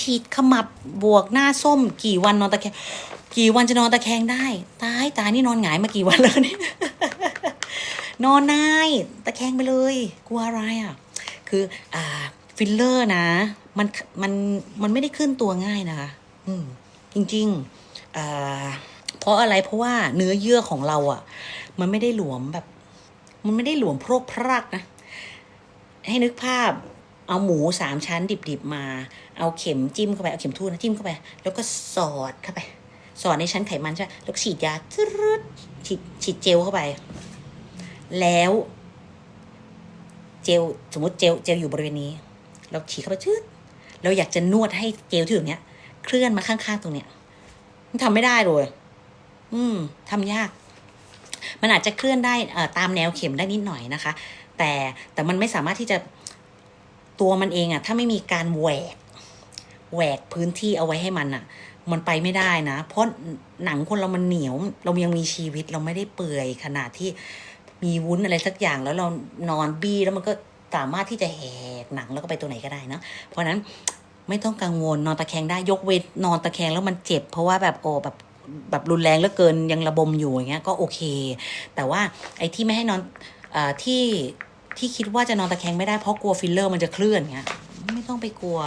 ฉีดขมับบวกหน้าส้ม กี่วันนอนตะแคงกี่วันจะนอนตะแคงได้ ตายตายนี่นอนหงายมากี่วันแล้วเนี่ยนอนได้ตะแคงไปเลยกลัวอะไรอะ คืออ่าฟิลเลอร์นะ มันมันมันไม่ได้ขึ้นตัวง่ายนะคะ อืม จริงๆอ่าเพราะอะไรเพราะว่าเนื้อเยื่อของเราอะ มันไม่ได้หลวมแบบ มันไม่ได้หลวมโพรกพรักนะ ให้นึกภาพ เอาหมูสามชั้นดิบๆมา เอาเข็มจิ้มเข้าไป เอาเข็มทูดนะจิ้มเข้าไป แล้วก็สอดเข้าไป สอดในชั้นไขมันใช่ไหมแล้วฉีดยาจึ๊ดฉีดฉีดเจลเข้าไป แล้วเจลสมมติเจลเจลอยู่บริเวณนี้ เราฉีดเข้าไปชืดเราอยากจะนวดให้เจลที่อยู่เนี้ย เคลื่อนมาข้างๆตรงเนี้ย มันทำไม่ได้เลย อืมทำยาก มันอาจจะเคลื่อนได้เอ่อตามแนวเข็มได้นิดหน่อยนะคะ แต่แต่มันไม่สามารถที่จะ ตัวมันเองอะถ้าไม่มีการแหวกแหวกพื้นที่เอาไว้ให้มันอะมันไปไม่ได้นะ เพราะหนังคนเรามันเหนียว เรายังมีชีวิตเราไม่ได้เปื่อยขนาดที่มีวุ้นอะไรสักอย่างแล้วเรานอนบี้แล้วมันก็สามารถที่จะแหกหนังแล้วก็ไปตัวไหนก็ได้นะเพราะนั้นไม่ต้องกังวลนอนตะแคงได้ยกเว้นนอนตะแคงแล้วมันเจ็บ เพราะว่าแบบโอ้แบบแบบรุนแรงเหลือเกินยังระบมอยู่อย่างเงี้ยก็โอเค แต่ว่าไอ้ที่ไม่ให้นอนอาที่ ที่คิดว่าจะนอนตะแคงไม่ได้เพราะกลัวฟิลเลอร์มันจะเคลื่อนเงี้ยไม่ต้องไปกลัว